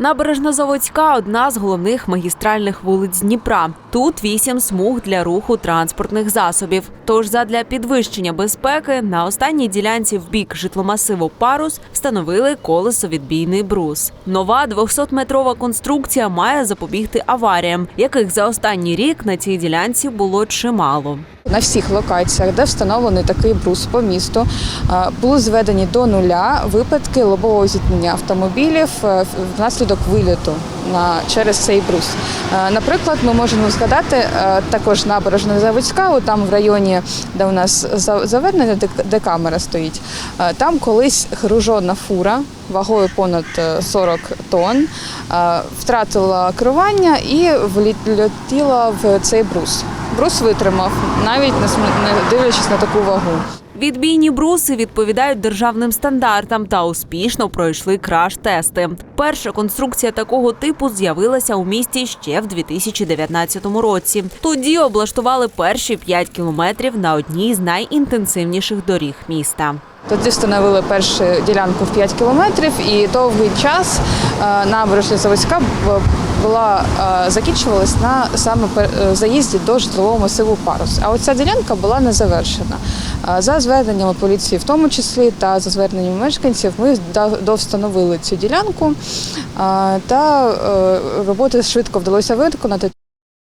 Набережна Заводська одна з головних магістральних вулиць Дніпра. Тут вісім смуг для руху транспортних засобів. Тож, задля підвищення безпеки, на останній ділянці в бік житломасиву Парус встановили колесовідбійний брус. Нова 200-метрова конструкція має запобігти аваріям, яких за останній рік на цій ділянці було чимало. На всіх локаціях, де встановлений такий брус по місту, були зведені до нуля випадки лобового зіткнення автомобілів е, внаслідок виліту на через цей брус. Е, Наприклад, ми можемо згадати е, також набережна Заводська, там в районі, де у нас за- завернення, де, камера стоїть. е, Там колись гружена фура вагою понад е, 40 тонн втратила керування і влетіла в цей брус. Брус витримав, навіть не дивлячись на таку вагу. Відбійні бруси відповідають державним стандартам та успішно пройшли краш-тести. Перша конструкція такого типу з'явилася у місті ще в 2019 році. Тоді облаштували перші 5 кілометрів на одній з найінтенсивніших доріг міста. Тоді встановили першу ділянку в 5 кілометрів, і довгий час е, набережна Заводська б- була е, закінчувалась на саме е, заїзді до житлового масиву Парус. А оця ділянка була не завершена. За зверненнями поліції, в тому числі, та за зверненнями мешканців, ми довстановили цю ділянку, та е, роботи швидко вдалося виконати.